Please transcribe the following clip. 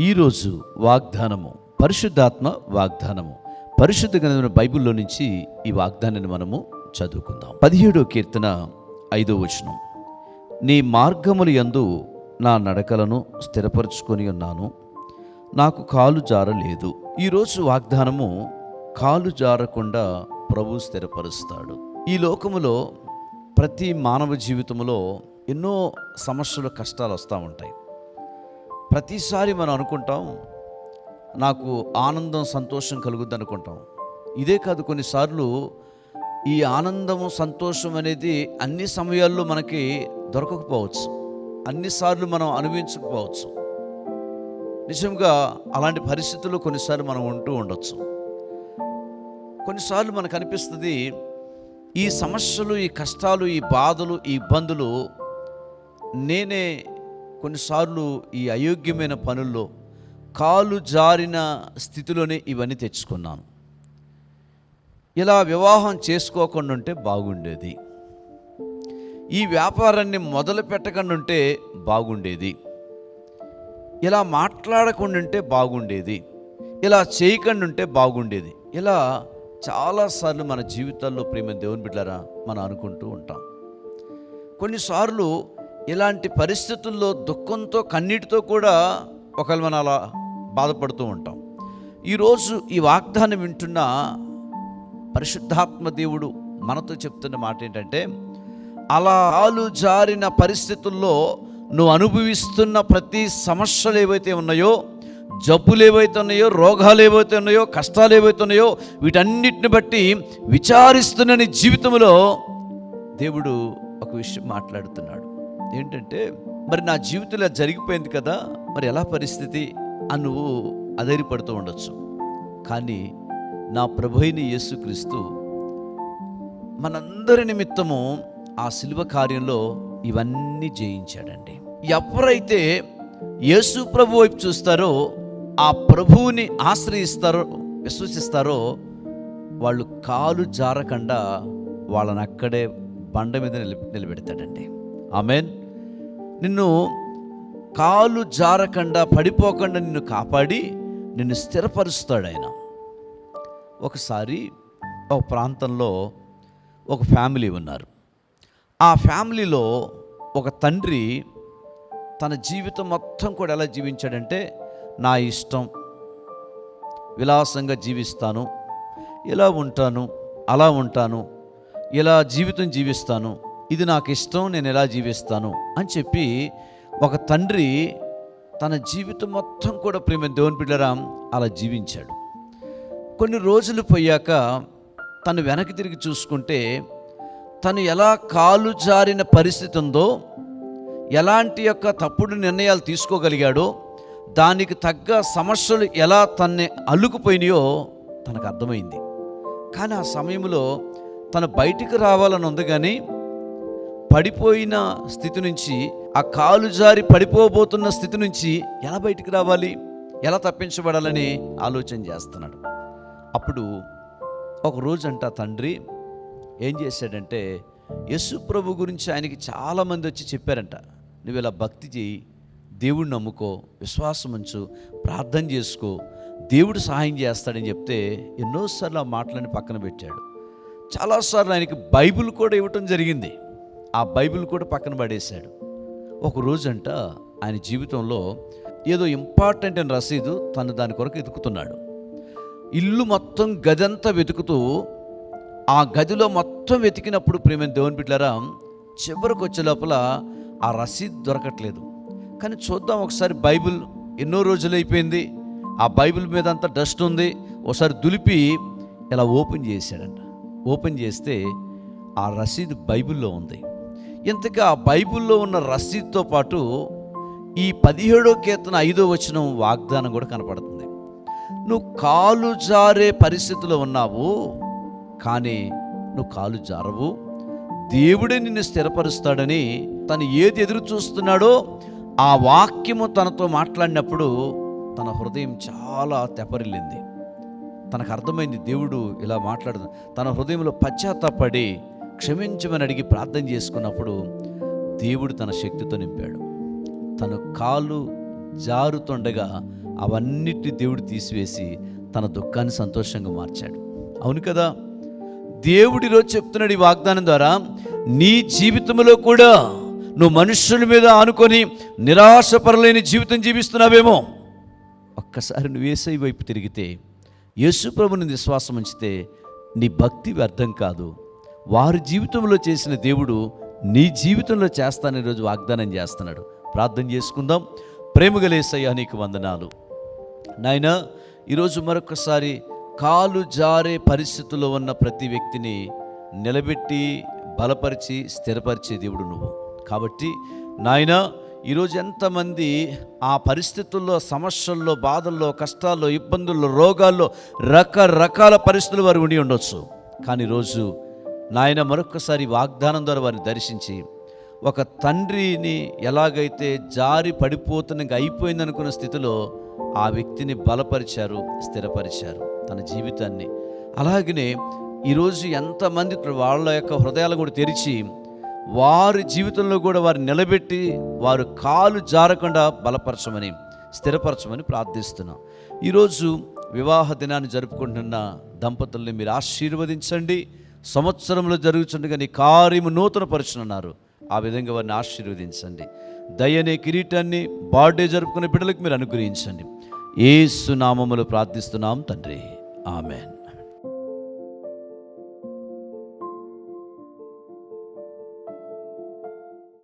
ఈరోజు వాగ్దానము పరిశుద్ధాత్మ వాగ్దానము. పరిశుద్ధ గ్రంథమైన బైబిల్లో నుంచి ఈ వాగ్దానాన్ని మనము చదువుకుందాం. పదిహేడో కీర్తన ఐదో వచనం. నీ మార్గములు యందు నా నడకలను స్థిరపరచుకొని ఉన్నాను. నాకు కాలు జారలేదు. ఈరోజు వాగ్దానము కాలు జారకుండా ప్రభు స్థిరపరుస్తాడు. ఈ లోకములో ప్రతి మానవ జీవితంలో ఎన్నో సమస్యలు కష్టాలు వస్తూ ఉంటాయి. ప్రతిసారి మనం అనుకుంటాం నాకు ఆనందం సంతోషం కలుగుద్ది అనుకుంటాం. ఇదే కాదు కొన్నిసార్లు ఈ ఆనందము సంతోషం అనేది అన్ని సమయాల్లో మనకి దొరకకపోవచ్చు. అన్నిసార్లు మనం అనుభవించకపోవచ్చు. నిజంగా అలాంటి పరిస్థితుల్లో కొన్నిసార్లు మనం ఉంటూ ఉండొచ్చు. కొన్నిసార్లు మనకు అనిపిస్తుంది ఈ సమస్యలు ఈ కష్టాలు ఈ బాధలు ఈ ఇబ్బందులు నేనే కొన్నిసార్లు ఈ అయోగ్యమైన పనుల్లో కాలు జారిన స్థితిలోనే ఇవన్నీ తెచ్చుకున్నాను. ఇలా వివాహం చేసుకోకుండా ఉంటే బాగుండేది. ఈ వ్యాపారాన్ని మొదలు పెట్టకుండా ఉంటే బాగుండేది. ఇలా మాట్లాడకుండా ఉంటే బాగుండేది. ఇలా చేయకుండా ఉంటే బాగుండేది. ఇలా చాలాసార్లు మన జీవితాల్లో ప్రేమ దేవుని బిడ్డారా మనం అనుకుంటూ ఉంటాం. కొన్నిసార్లు ఇలాంటి పరిస్థితుల్లో దుఃఖంతో కన్నీటితో కూడా ఒకవేళ మనం అలా బాధపడుతూ ఉంటాం. ఈరోజు ఈ వాగ్దానం వింటున్న పరిశుద్ధాత్మ దేవుడు మనతో చెప్తున్న మాట ఏంటంటే అలా ఆలు జారిన పరిస్థితుల్లో నువ్వు అనుభవిస్తున్న ప్రతి సమస్యలు ఏవైతే ఉన్నాయో జబ్బులు ఏవైతే ఉన్నాయో రోగాలు ఏవైతే ఉన్నాయో కష్టాలు ఏవైతే ఉన్నాయో వీటన్నిటిని బట్టి విచారిస్తున్న నీ జీవితంలో దేవుడు ఒక విషయం మాట్లాడుతున్నాడు. ఏంటంటే మరి నా జీవితంలో జరిగిపోయింది కదా మరి ఎలా పరిస్థితి? అని నువ్వు అధైర్యపడుతూ ఉండొచ్చు. కానీ నా ప్రభైని యేసుక్రీస్తు మనందరి నిమిత్తము ఆ శిలువ కార్యంలో ఇవన్నీ జయించాడండి. ఎవరైతే యేసు ప్రభు వైపు చూస్తారో ఆ ప్రభువుని ఆశ్రయిస్తారో విశ్వసిస్తారో వాళ్ళు కాలు జారకుండా వాళ్ళని అక్కడే బండ మీద నిలబె నిలబెడతాడండి. ఆమెన్. నిన్ను కాలు జారకుండా పడిపోకుండా నిన్ను కాపాడి నిన్ను స్థిరపరుస్తాడు ఆయన. ఒకసారి ఒక ప్రాంతంలో ఒక ఫ్యామిలీ ఉన్నారు. ఆ ఫ్యామిలీలో ఒక తండ్రి తన జీవితం మొత్తం కూడా ఎలా జీవించాడంటే నా ఇష్టం విలాసంగా జీవిస్తాను ఇలా ఉంటాను అలా ఉంటాను ఇలా జీవితం జీవిస్తాను ఇది నాకు ఇష్టం నేను ఎలా జీవిస్తాను అని చెప్పి ఒక తండ్రి తన జీవితం మొత్తం కూడా ప్రేమ దేవుని బిడ్డరాం అలా జీవించాడు. కొన్ని రోజులు పోయాక తను వెనక్కి తిరిగి చూసుకుంటే తను ఎలా కాలు జారిన పరిస్థితి ఉందో ఎలాంటి యొక్క తప్పుడు నిర్ణయాలు తీసుకోగలిగాడో దానికి తగ్గ సమస్యలు ఎలా తన్ని అల్లుకుపోయినాయో తనకు అర్థమైంది. కానీ ఆ సమయంలో తను బయటికి రావాలని ఉంది కానీ పడిపోయిన స్థితి నుంచి ఆ కాలు జారి పడిపోబోతున్న స్థితి నుంచి ఎలా బయటికి రావాలి? ఎలా తప్పించబడాలని ఆలోచన చేస్తున్నాడు. అప్పుడు ఒక రోజంట తండ్రి ఏం చేశాడంటే యేసు ప్రభు గురించి ఆయనకి చాలామంది వచ్చి చెప్పారంట. నువ్వు ఇలా భక్తి చేయి దేవుడిని నమ్ముకో విశ్వాసం ఉంచు ప్రార్థన చేసుకో దేవుడు సహాయం చేస్తాడని చెప్తే ఎన్నోసార్లు ఆ మాటలని పక్కన పెట్టాడు. చాలాసార్లు ఆయనకి బైబిల్ కూడా ఇవ్వటం జరిగింది. ఆ బైబిల్ కూడా పక్కన పడేశాడు. ఒక రోజంట ఆయన జీవితంలో ఏదో ఇంపార్టెంట్ అని రసీదు తను దాని కొరకు ఎదుకుతున్నాడు ఇల్లు మొత్తం గదంతా వెతుకుతూ ఆ గదిలో మొత్తం వెతికినప్పుడు ప్రేమ దేవుని బిడ్డారా చివరికి వచ్చే లోపల ఆ రసీదు దొరకట్లేదు. కానీ చూద్దాం ఒకసారి బైబిల్ ఎన్నో రోజులు అయిపోయింది. ఆ బైబిల్ మీద అంతా డస్ట్ ఉంది. ఒకసారి దులిపి ఇలా ఓపెన్ చేశాడంట. ఓపెన్ చేస్తే ఆ రసీదు బైబిల్లో ఉంది. ఇంతగా బైబిల్లో ఉన్న రసీద్తో పాటు ఈ పదిహేడో కీర్తన ఐదో వచనం వాగ్దానం కూడా కనపడుతుంది. నువ్వు కాలు జారే పరిస్థితిలో ఉన్నావు కానీ నువ్వు కాలు జారవు. దేవుడే నిన్ను స్థిరపరుస్తాడని తను ఏది ఎదురు చూస్తున్నాడో ఆ వాక్యము తనతో మాట్లాడినప్పుడు తన హృదయం చాలా తెపరిల్లింది. తనకు అర్థమైంది దేవుడు ఇలా మాట్లాడదు తన హృదయంలో పశ్చాత్తాపడి క్షమించమని అడిగి ప్రార్థన చేసుకున్నప్పుడు దేవుడు తన శక్తితో నింపాడు. తన కాలు జారుతుండగా అవన్నిటిని దేవుడు తీసివేసి తన దుఃఖాన్ని సంతోషంగా మార్చాడు. అవును కదా? దేవుడిలో చెప్తున్నాడు ఈ వాగ్దానం ద్వారా నీ జీవితంలో కూడా నువ్వు మనుషుల మీద ఆనుకొని నిరాశపరలేని జీవితం జీవిస్తున్నావేమో? ఒక్కసారి నువ్వు ఏసై వైపు తిరిగితే యేసు ప్రభుని విశ్వాసం ఉంచితే నీ భక్తి వ్యర్థం కాదు. వారి జీవితంలో చేసిన దేవుడు నీ జీవితంలో చేస్తానని రోజు వాగ్దానం చేస్తున్నాడు. ప్రార్థన చేసుకుందాం. ప్రేమగలేసయ్యా నీకు వందనాలు. నాయన ఈరోజు మరొకసారి కాలు జారే పరిస్థితుల్లో ఉన్న ప్రతి వ్యక్తిని నిలబెట్టి బలపరిచి స్థిరపరిచే దేవుడు నువ్వు. కాబట్టి నాయన ఈరోజు ఎంతమంది ఆ పరిస్థితుల్లో సమస్యల్లో బాధల్లో కష్టాల్లో ఇబ్బందుల్లో రోగాల్లో రకరకాల పరిస్థితులు వారు ఉండి ఉండొచ్చు. కానీ రోజు నాయన మరొకసారి వాగ్దానం ద్వారా వారిని దర్శించి ఒక తండ్రిని ఎలాగైతే జారి పడిపోతున్న అయిపోయింది అనుకున్న స్థితిలో ఆ వ్యక్తిని బలపరిచారు స్థిరపరిచారు తన జీవితాన్ని. అలాగనే ఈరోజు ఎంతమంది వాళ్ళ యొక్క హృదయాలు కూడా తెరిచి వారి జీవితంలో కూడా వారిని నిలబెట్టి వారు కాలు జారకుండా బలపరచమని స్థిరపరచమని ప్రార్థిస్తున్నాం. ఈరోజు వివాహ దినాన్ని జరుపుకుంటున్న దంపతుల్ని మీరు ఆశీర్వదించండి. సంవత్సరంలో జరుగుతుండగా నీ కార్యము నూతన పరుచునన్నారు ఆ విధంగా వారిని ఆశీర్వదించండి. దయనే కిరీటాన్ని బర్త్డే జరుపుకునే బిడ్డలకు మీరు అనుగ్రహించండి. ఏ సునామములు ప్రార్థిస్తున్నాం తండ్రి. ఆమెన్.